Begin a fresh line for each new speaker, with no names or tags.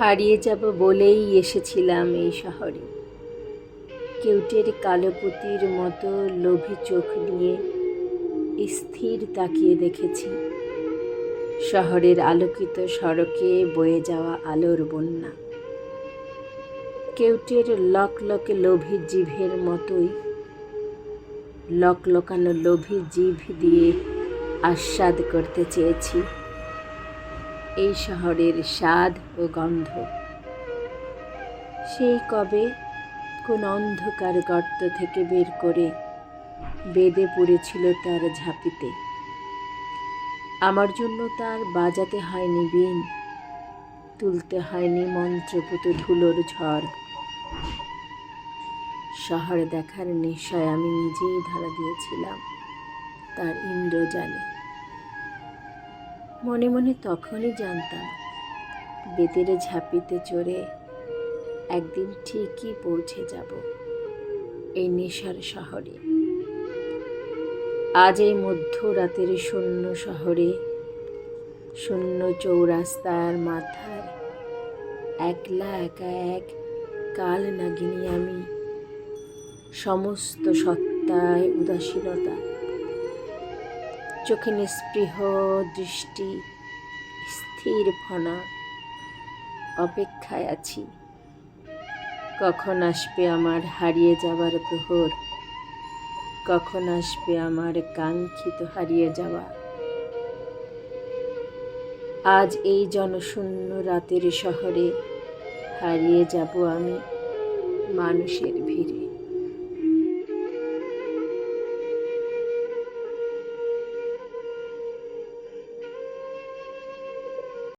হারিয়ে যাব বলেই এসেছিলাম এই শহরে। কেউটের কালো পুতির মতো লোভী চোখ নিয়ে স্থির তাকিয়ে দেখেছি। শহরের আলোকিত সড়কে বয়ে যাওয়া আলোর বন্যা। কেউটের লক লকে লোভী জিভের মতোই লক লকানো লোভী জিভ দিয়ে আস্বাদ করতে চেয়েছি। এই শহরের স্বাদ ও গন্ধ। সেই কবে কোন অন্ধকার গর্ত থেকে বের করে বেদে পড়েছিল তার ঝাঁপিতে। আমার জন্য তার বাজাতে হয়নি বিন, তুলতে হয়নি মন্ত্রপুত ধুলোর ঝড়। শহর দেখার নেশায় আমি নিজেই ধারা দিয়েছিলাম তার ইন্দ্রজালে। মনে মনে তখনই জানতাম, বেতের ঝাঁপিতে চড়ে একদিন ঠিকই পৌঁছে যাব এই নেশার শহরে। আজ এই মধ্যরাতের শূন্য শহরে, শূন্য চৌরাস্তার মাথায় একলা একা এক কাল নাগিনী আমি, সমস্ত সত্তায় উদাসীনতা চোখে নিস্পৃহ দৃষ্টি, স্থির ফনা অপেক্ষায় আছি। কখন আসবে আমার হারিয়ে যাবার প্রহর? কখন আসবে আমার কাঙ্ক্ষিত হারিয়ে যাওয়া? আজ এই জনশূন্য রাতের শহরে হারিয়ে যাব আমি মানুষের ভিড়ে।